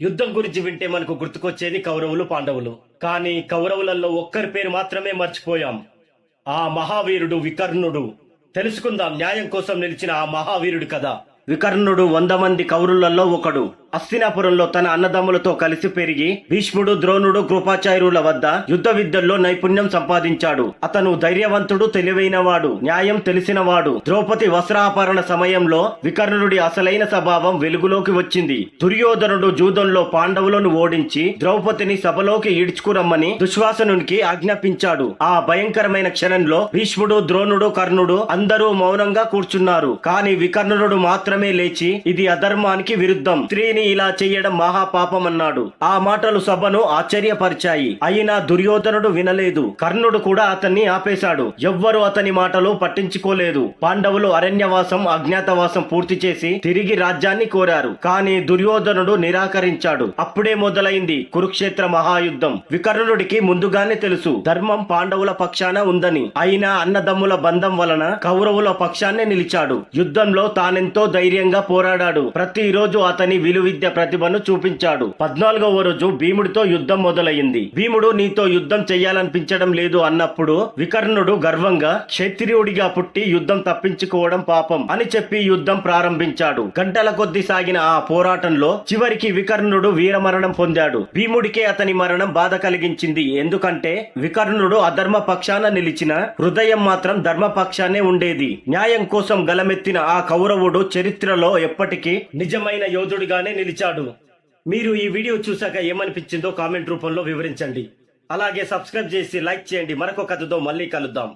యుద్ధం గురించి వింటే మనకు గుర్తుకొచ్చేది కౌరవులు పాండవులు. కానీ కౌరవులలో ఒక్కరి పేరు మాత్రమే మర్చిపోయాం. ఆ మహావీరుడు వికర్ణుడు. తెలుసుకుందాం న్యాయం కోసం నిలిచిన ఆ మహావీరుడు కదా వికర్ణుడు వంద మంది కౌరులలో ఒకడు. అస్తినాపురంలో తన అన్నదమ్ములతో కలిసి పెరిగి భీష్ముడు ద్రోణుడు కృపాచార్యుల వద్ద యుద్ధ విద్యల్లో నైపుణ్యం సంపాదించాడు. అతను ధైర్యవంతుడు తెలివైనవాడు న్యాయం తెలిసినవాడు. ద్రౌపది వస్త్రాపరణ సమయంలో వికర్ణుడి అసలైన స్వభావం వెలుగులోకి వచ్చింది. దుర్యోధనుడు జూదంలో పాండవులను ఓడించి ద్రౌపదిని సభలోకి ఈడ్చుకురమ్మని దుశ్వాసనునికి ఆజ్ఞాపించాడు. ఆ భయంకరమైన క్షణంలో భీష్ముడు ద్రోణుడు కర్ణుడు అందరూ మౌనంగా కూర్చున్నారు. కానీ వికర్ణుడు మాత్రమే లేచి ఇది అధర్మానికి విరుద్ధం. స్త్రీని ఇలా చెయ్యడం మహాపాపం అన్నాడు. ఆ మాటలు సభను ఆశ్చర్యపరిచాయి. అయినా దుర్యోధనుడు వినలేదు. కర్ణుడు కూడా అతన్ని ఆపేశాడు. ఎవ్వరు అతని మాటలు పట్టించుకోలేదు. పాండవులు అరణ్యవాసం అజ్ఞాతవాసం పూర్తి చేసి తిరిగి రాజ్యాన్ని కోరారు. కానీ దుర్యోధనుడు నిరాకరించాడు. అప్పుడే మొదలైంది కురుక్షేత్ర మహాయుద్ధం. వికర్ణుడికి ముందుగానే తెలుసు ధర్మం పాండవుల పక్షాన ఉందని. అయినా అన్నదమ్ముల బంధం వలన కౌరవుల పక్షాన్నే నిలిచాడు. యుద్ధంలో తానెంతో ధైర్యంగా పోరాడాడు. ప్రతిరోజు అతని విలువ విద్య ప్రతిభను చూపించాడు. పద్నాలుగవ రోజు భీముడితో యుద్ధం మొదలైంది భీముడు నీతో యుద్ధం చెయ్యాలనిపించడం లేదు అన్నప్పుడు వికర్ణుడు గర్వంగా క్షత్రియుడిగా పుట్టి యుద్ధం తప్పించుకోవడం పాపం అని చెప్పి యుద్ధం ప్రారంభించాడు. గంటల కొద్ది సాగిన ఆ పోరాటంలో చివరికి వికర్ణుడు వీరమరణం పొందాడు. భీముడికే అతని మరణం బాధ కలిగించింది. ఎందుకంటే వికర్ణుడు అధర్మ పక్షాన నిలిచిన హృదయం మాత్రం ధర్మపక్షానే ఉండేది. న్యాయం కోసం గలమెత్తిన ఆ కౌరవుడు చరిత్రలో ఎప్పటికీ నిజమైన యోధుడిగానే నిలిచాడు. మీరు ఈ వీడియో చూశాక ఏమనిపించిందో కామెంట్ రూపంలో వివరించండి. అలాగే సబ్స్క్రైబ్ చేసి లైక్ చేయండి. మరొక కథతో మళ్ళీ కలుద్దాం.